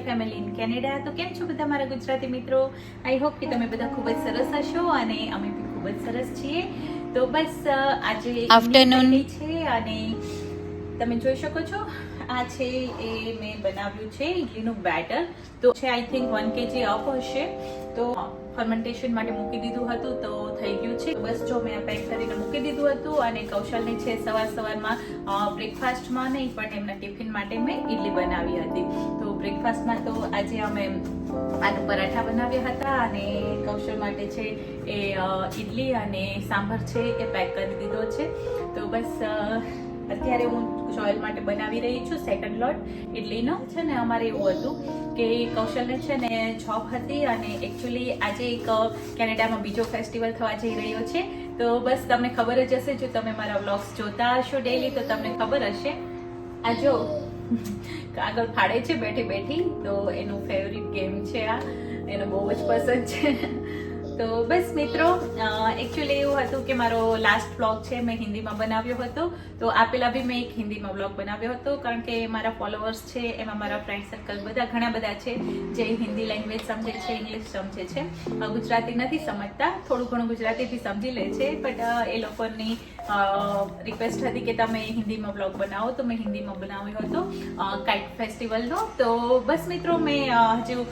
Channel family in Canada તો કેમ છો બધા મારા ગુજરાતી મિત્રો? આઈ હોપ કે તમે બધા ખૂબ જ સરસ હશો અને અમે બી ખૂબ જ સરસ છીએ. તો બસ આજે ગઈ છે અને તમે જોઈ શકો છો આ છે એ મેં બનાવ્યું છે ઇડલીનું બેટર તો છે I think one KG up હશે. તો ફર્મેન્ટેશન માટે મૂકી દીધું હતું તો થઈ ગયું છે. બસ જો મેં પેક કરીને મૂકી દીધું હતું અને કૌશલને છે સવાર સવારમાં બ્રેકફાસ્ટમાં નહીં પણ એમના ટિફિન માટે મેં ઇડલી બનાવી હતી. તો બ્રેકફાસ્ટમાં તો આજે અમે આલુ પરાઠા બનાવ્યા હતા અને કૌશલ માટે છે એ ઇડલી અને સાંભર છે એ પેક કરી દીધો છે. તો બસ અત્યારે હું જોયલ માટે બનાવી રહી છું સેકન્ડ લોટ ઇડલીનો છે ને અમારે એવું હતું કે કૌશલને છે ને જોબ હતી અને એકચ્યુઅલી આજે એક કેનેડામાં બીજો ફેસ્ટિવલ થવા જઈ રહ્યો છે. તો બસ તમને ખબર જ હશે જો તમે મારા વ્લોગ્સ જોતા હશો ડેલી તો તમને ખબર હશે. આ જો કાગળ ફાડે છે બેઠી બેઠી, તો એનું ફેવરિટ ગેમ છે આ. એને બહુ જ પસંદ છે. તો બસ મિત્રો એકચ્યુઅલી એવું હતું કે મારો લાસ્ટ બ્લોગ છે મેં હિન્દીમાં બનાવ્યો હતો. તો આ પહેલા બી મેં એક હિન્દીમાં બ્લોગ બનાવ્યો હતો, કારણ કે મારા ફોલોઅર્સ છે, એમાં મારા ફ્રેન્ડ સર્કલ બધા ઘણા બધા છે, જે હિન્દી લેંગ્વેજ સમજે છે ઇંગ્લિશ સમજે છે. ગુજરાતી નથી સમજતા, થોડું ઘણું ગુજરાતીથી સમજી લે છે બટ એ લોકોની રિક્વેસ્ટ હતી કે તમે હિન્દીમાં બ્લોગ બનાવો, તો મેં હિન્દીમાં બનાવ્યો હતો કાઇટ ફેસ્ટિવલનો તો બસ મિત્રો, મેં હજુ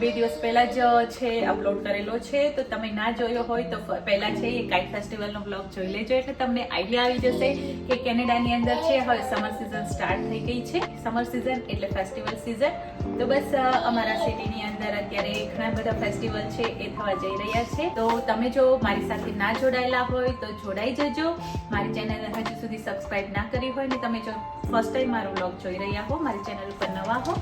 બે દિવસ પહેલાં જ, છે અપલોડ કરેલો છે. તો તમે ના જોયો હોય તો પહેલાં છે એ કાઇટ ફેસ્ટિવલનો બ્લોગ જોઈ લેજો. એટલે તમને આઈડિયા આવી જશે કે કેનેડાની અંદર છે, હવે સમર સિઝન સ્ટાર્ટ થઈ ગઈ છે. સમર સિઝન એટલે ફેસ્ટિવલ સિઝન તો બસ અમારા સિટીની અંદર અત્યારે ઘણા બધા ફેસ્ટિવલ છે એ થવા જઈ રહ્યા છે. તો તમે જો મારી સાથે ના જોડાયેલા હોય તો જોડાઈ જજો. મારી ચેનલ હજુ સુધી સબસ્ક્રાઈબ ના કરી હોય ને તમે જો ફર્સ્ટ ટાઈમ મારો બ્લોગ જોઈ રહ્યા હો, મારી ચેનલ ઉપર નવા હો,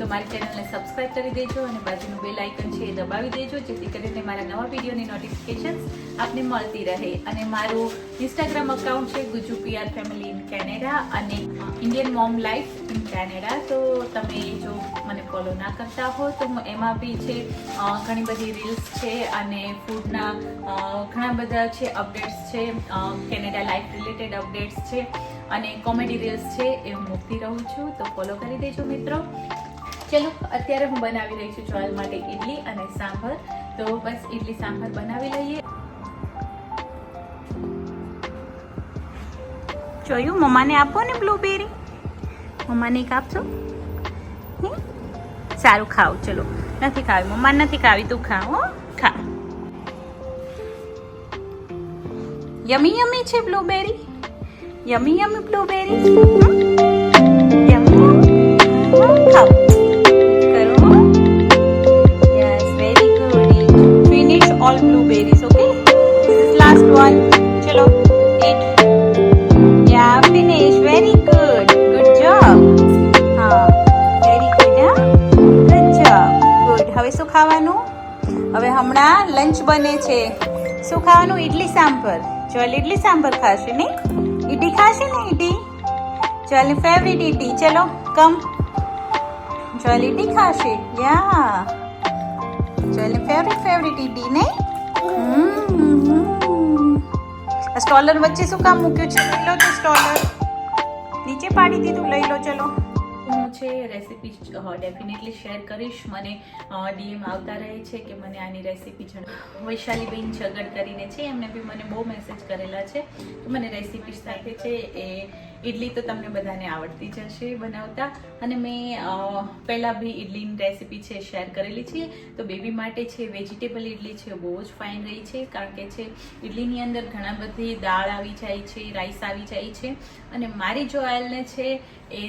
તો મારી ચેનલને સબસ્ક્રાઈબ કરી દેજો અને બાજુનું બેલ આઇકન છે એ દબાવી દેજો, જેથી કરીને મારા નવા વિડીયોની નોટિફિકેશન્સ આપને મળતી રહે. અને મારું ઇન્સ્ટાગ્રામ અકાઉન્ટ છે Guju PR family in Canada અને ઇન્ડિયન મોમ લાઈફ કેનેડા તો તમે જો મને ફોલો ના કરતા હો, તો હું એમાં બી છે ઘણી બધી રીલ્સ છે અને ફૂડના ઘણા બધા છે અપડેટ્સ છે કેનેડા લાઈફ રિલેટેડ અપડેટ્સ છે અને કોમેડી રીલ્સ છે, એ હું મૂકતી રહું છું, તો ફોલો કરી દેજો મિત્રો. ચલો, અત્યારે હું બનાવી રહી છું ચોલ માટે ઇડલી અને સાંભર. તો બસ ઇડલી સાંભર બનાવી લઈએ. જોયું? મમ્માને આપો ને બ્લુબેરી મમ્માને એક આપશો સારું ખાવ ચલો. નથી ખાવી મમ્મા નથી ખાવી, તું ખાવ ખા. યમી યમી છે blueberry yummy yummy blueberry yes very good finish all blueberries okay last one ચલો eat. Yeah finish very good. શું ખાવાનું? હવે હમણાં લંચ બને છે. શું ખાવાનું? ઇડલી સાંભર. ચાલ ઇડલી સાંભર ખાશે નહીં? ઇડલી ખાશે ને ઈડી ચાલ ફેવરિટ ઇડલી ચલો કમ ચાલ ઇડલી ખાશે. યા ચાલ ફેવરિટ ફેવરિટ નહીં હમ સ્ટોલર વચ્ચે શું કામ મૂક્યું છે? લઈ લો તો સ્ટોલર. નીચે પાડી દીધું. લઈ લો, ચલો. છે રેસીપી ડેફિનેટલી શેર કરીશ. મને ડીએમ આવતા રહે છે કે મને આની રેસીપી જણ, વૈશાલીબેન જગડ કરીને છે, એમને બી મને બહુ મેસેજ કરેલા છે. તો મને રેસીપી સાથે છે એ ઇડલી તો તમને બધાને આવડતી જ હશે બનાવતા. અને મેં પહેલાં બી ઇડલીની રેસીપી છે શેર કરેલી છે. તો બેબી માટે છે વેજીટેબલ ઇડલી છે, બહુ જ ફાઇન રહી છે. કારણ કે છે ઇડલીની અંદર ઘણા બધી દાળ આવી જાય છે રાઈસ આવી જાય છે. અને મારી જો આયલને છે એ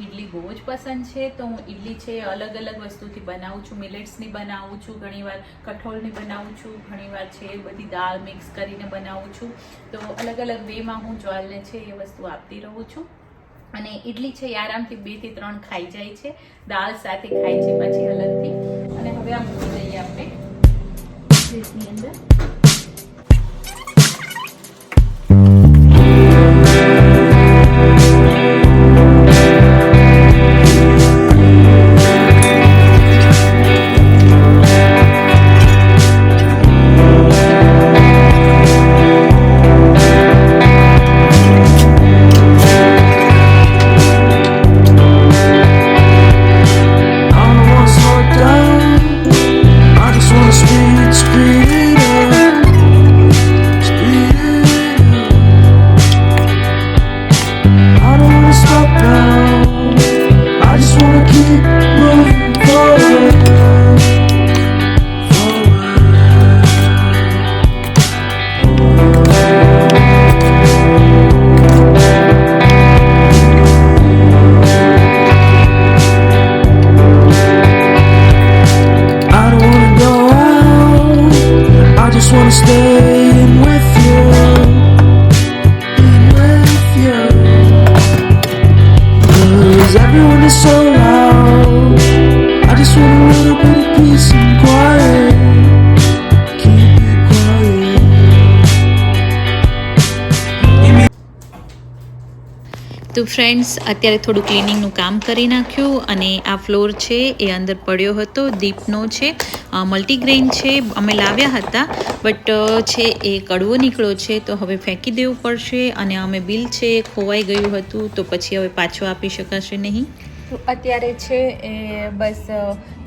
ઇડલી બહુ જ પસંદ છે, તો હું ઇડલી છે અલગ અલગ વસ્તુથી બનાવું છું. મિલેટ્સની બનાવું છું, ઘણીવાર કઠોળની બનાવું છું, ઘણીવાર છે બધી દાળ મિક્સ કરીને બનાવું છું. તો અલગ અલગ વેમાં હું જ્વાલને છે એ વસ્તુ આપતી રહું છું. અને ઇડલી છે એ આરામથી બેથી ત્રણ ખાઈ જાય છે. દાળ સાથે ખાય છે, પછી અલગથી. અને હવે આ મૂકી દઈએ આપણે. અંદર. તો ફ્રેન્ડ્સ અત્યારે થોડું ક્લિનિંગનું કામ કરી નાખ્યું અને આ ફ્લોર છે એ અંદર પડ્યો હતો, દીપનો છે મલ્ટીગ્રેઇન છે, અમે લાવ્યા હતા બટ છે એ કડવો નીકળ્યો છે, તો હવે ફેંકી દેવું પડશે અને અમે બિલ છે ખોવાઈ ગયું હતું, તો પછી હવે પાછું આપી શકાશે નહીં? તો અત્યારે છે એ બસ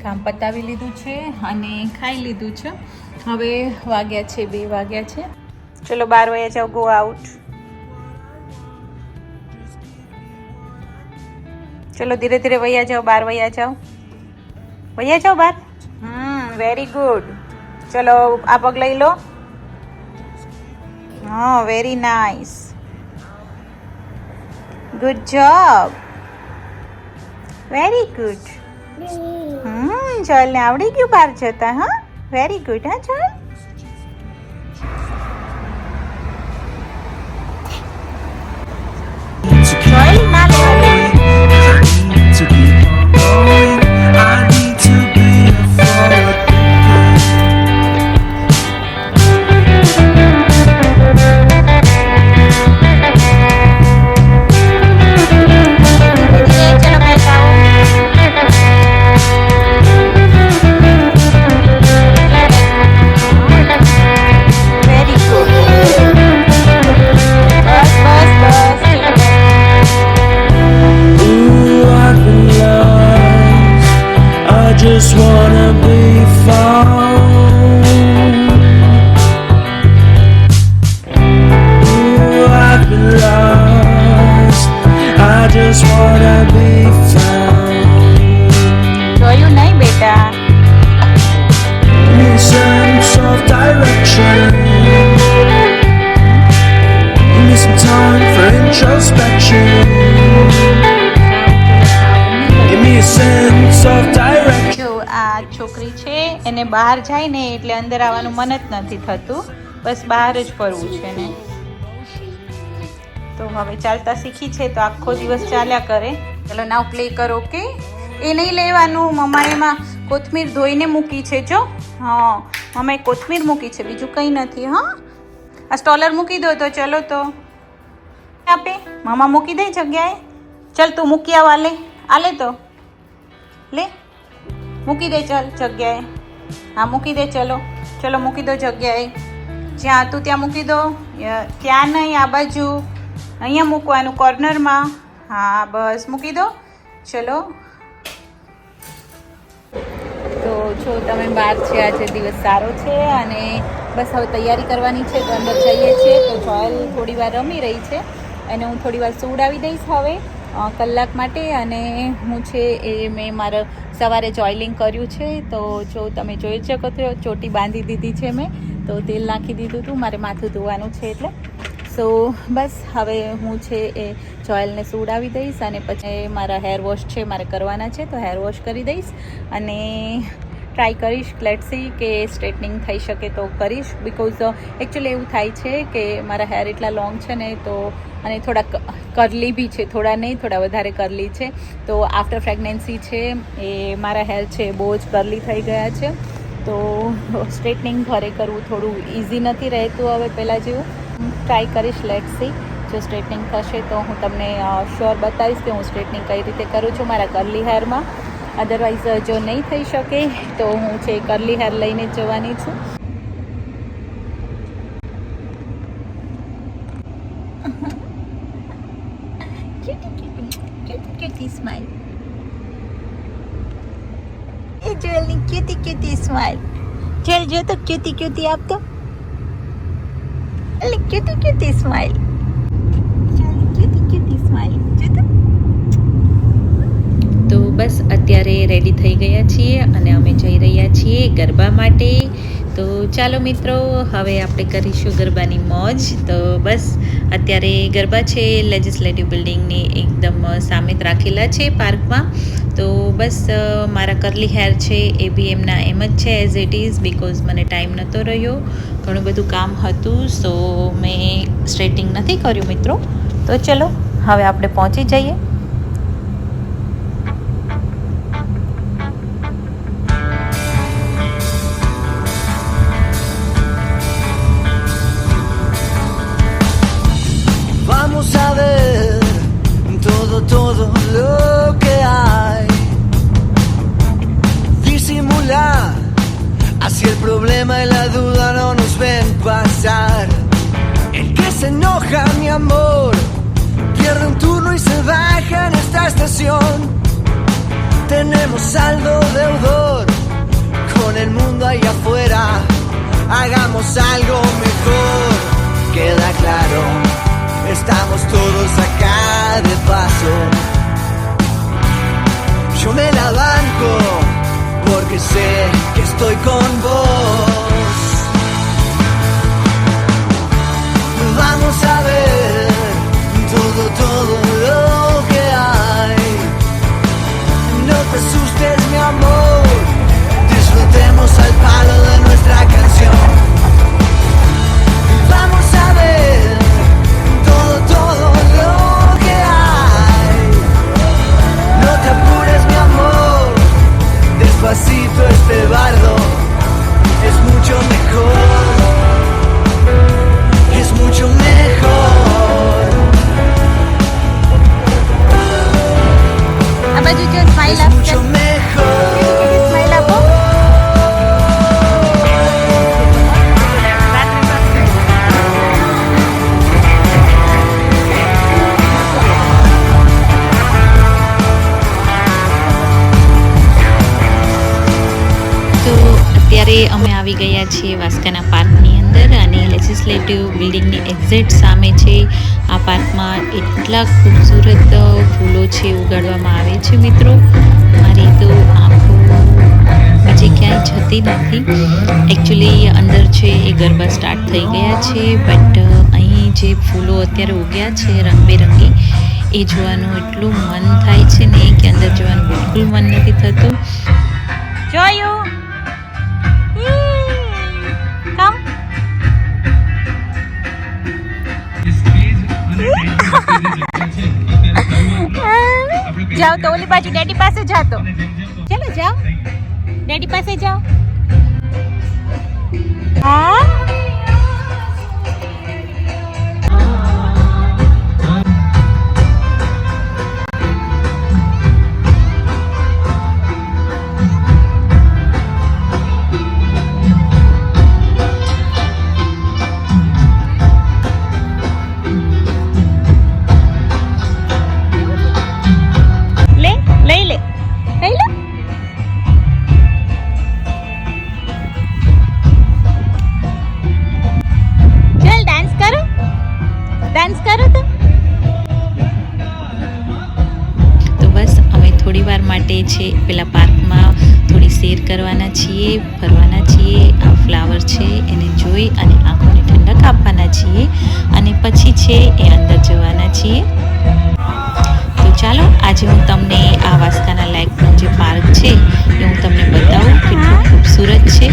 કામ પતાવી લીધું છે અને ખાઈ લીધું છે. હવે વાગ્યા છે, બે વાગ્યા છે. ચલો બાર વાગ્યા જાઓ ગો આઉટ ચલો ધીરે ધીરે વૈયા જાઓ બાર વૈયા જાઓ. વૈયા જાઓ બાર? હમ વેરી ગુડ ચલો આ પગ લઈ લો. હા very nice good job very good hmm. ચાલ ને આવડી ગયું બહાર જતા હા? વેરી ગુડ હા ચાલ છોકરી છે, એને બહાર જાય ને એટલે અંદર આવવાનું મન જ નથી થતું. બસ બહાર જ ફરવું છે ને તો હવે ચાલતા શીખી છે, તો આખો દિવસ ચાલ્યા કરે. ચલો નાવ પ્લે કરો કે એ નહીં લેવાનું મમ્મા એમાં કોથમીર ધોઈને મૂકી છે, જો. હા, મમ્માએ કોથમીર મૂકી છે, બીજું કંઈ નથી, હા? આ સ્ટોલર મૂકી દો તો ચલો તો. આપે? મામા મૂકી દે જગ્યાએ. ચલ તું મૂકી આવ આલે લે. આ તો. લે. મૂકી દે ચાલ જગ્યાએ. હા, મૂકી દે, ચલો. ચલો, મૂકી દો જગ્યાએ. જ્યાં હતું ત્યાં મૂકી દો. ત્યાં નહીં, આ બાજુ. અહીંયા મૂકવાનું, કોર્નરમાં. હા, બસ, મૂકી દો. ચલો. તો જો, તમે બહાર છે, આજે દિવસ સારો છે અને બસ હવે તૈયારી કરવાની છે, તો અંદર જઈએ છીએ. તો જોયલ થોડી વાર રમી રહી છે અને હું થોડી વાર સુવડાવી દઈશ હવે. કલાક માટે અને હું છે એ મેં મારા સવારે જોઈલિંગ કર્યું છે. તો જો તમે જોઈ શકો છો, ચોટી બાંધી દીધી છે મેં. તો તેલ નાખી દીધું હતું મારે માથું ધોવાનું છે એટલે. સો, બસ, હવે હું છે એ જોઈલને સુડાવી દઈશ અને પછી મારા હેર વોશ છે, મારે કરવાના છે. તો હેર વોશ કરી દઈશ અને ટ્રાય કરીશ. લેટસી કે સ્ટ્રેટનિંગ થઈ શકે તો કરીશ. બિકોઝ એકચ્યુઅલી એવું થાય છે કે મારા હેર એટલા લોંગ છે ને તો અને થોડા કરલી બી છે. થોડા નહીં, થોડા વધારે કરલી છે. તો આફ્ટર પ્રેગ્નન્સી છે એ મારા હેર છે બહુ જ કરલી થઈ ગયા છે. તો સ્ટ્રેટનિંગ ઘરે કરવું થોડું ઇઝી નથી રહેતું હવે પહેલાં જેવું. ટ્રાય કરીશ. લેટ સી જો સ્ટ્રેટનિંગ થશે તો હું તમને શ્યોર બતાવીશ કે હું સ્ટ્રેટનિંગ કઈ રીતે કરું છું મારા કરલી હેરમાં અદરવાઇઝ જો નહીં થઈ શકે, તો હું છે કરલી હેર લઈને જવાની છું. સ્માઈલ એ જોયલની ક્યુટી ક્યુટી સ્માઈલ જોયલ જો તો ક્યુતી ક્યુતી આપતો. એટલે ક્યુતી ક્યુતી સ્માઈલ ક્યુતી ક્યુતી સ્માઈલ જો તો તો. બસ અત્યારે રેડી થઈ ગયા છીએ અને અમે જઈ રહ્યા છીએ ગરબા માટે. તો ચાલો મિત્રો, હવે આપણે કરીશું ગરબાની મોજ. તો બસ, અત્યારે ગરબા છે લેજિસ્લેટિવ બિલ્ડિંગની એકદમ સામે રાખેલા છે પાર્કમાં. તો બસ મારા કરલી હેર છે, એ બી એમના એમ જ છે એઝ ઇટ ઇઝ બિકોઝ મને ટાઈમ નહોતો રહ્યો. ઘણું બધું કામ હતું સો મેં સ્ટ્રેટિંગ નથી કર્યું મિત્રો. તો ચલો, હવે આપણે પહોંચી જઈએ. Tenemos saldo deudor con el mundo ahí afuera. Hagamos algo mejor, queda claro. Estamos todos acá de paso. Yo me la banco porque sé que estoy con vos. Vamos a ver todo, todo lo Te asustes, mi amor. Disfrutemos al palo de nuestra canción. અત્યારે અમે આવી ગયા છીએ વાસ્કાના પાર્કની અંદર અને legislative બિલ્ડિંગની exact સામે છે. આ પાર્કમાં એટલા ખૂબસૂરત ફૂલો છે ઉગાડવામાં આવે છે મિત્રો. મારી તો આંખો હજી ક્યાંય જતી નથી. એકચ્યુઅલી અંદર છે એ ગરબા સ્ટાર્ટ થઈ ગયા છે બટ અહીં જે ફૂલો અત્યારે ઉગ્યા છે રંગબેરંગી, એ જોવાનું એટલું મન થાય છે ને કે અંદર જવાનું બિલકુલ મન નથી થતું. જોયું? જાઓ તો ઓલી બાજુ ડેડી પાસે જાતો ચલો જાઓ. ડેડી પાસે જાઓ. હા? કરવાના છીએ, ફરવાના છીએ, આ ફ્લાવર છે, એને જોઈ અને આંખોને ઠંડક આપવાના છીએ અને પછી છે એ અંદર જવાના છીએ. તો ચાલો, આજે હું તમને આ વાસ્કાના લાઇકનો જે પાર્ક છે એ હું તમને બતાવું, કેટલું ખૂબસૂરત છે.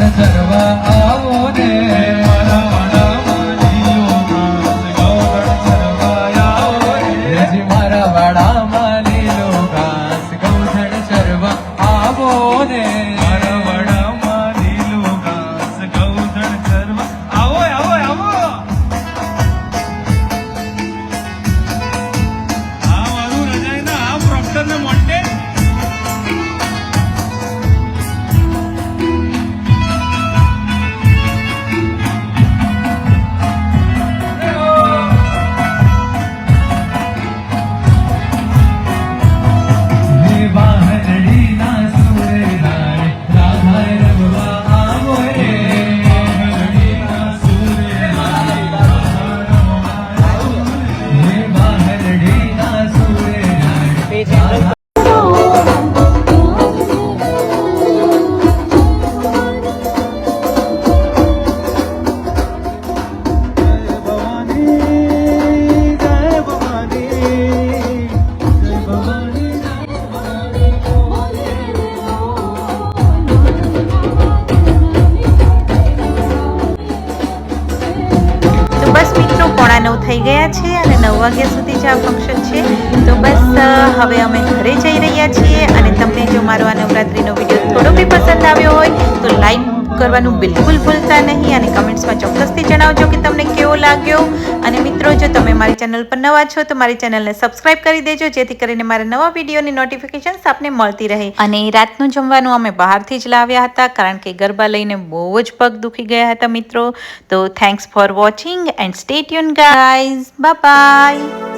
Sarva થઈ ગયા છે અને નવ વાગ્યા સુધી જ આ ફંક્શન છે. તો બસ હવે અમે ઘરે જઈ રહ્યા છીએ અને તમને જો મારો આ નવરાત્રીનો વીડિયો થોડો બી પસંદ આવ્યો હોય, તો લાઈક કરવાનું બિલકુલ ભૂલતા નહીં અને કમેન્ટ્સમાં ચોક્કસથી જણાવજો કે તમને કેવો લાગ્યો. અને મિત્રો, જો તમે મારી ચેનલ પર નવા છો, તો મારી ચેનલને સબસ્ક્રાઇબ કરી દેજો, જેથી કરીને મારા નવા વિડીયોની નોટિફિકેશન્સ આપને મળતી રહે. અને રાતનું જમવાનું અમે બહારથી જ લાવ્યા હતા, કારણ કે ગરબા લઈને બહુ જ પગ દુખી ગયા હતા મિત્રો. તો thanks for watching and stay tune guys bye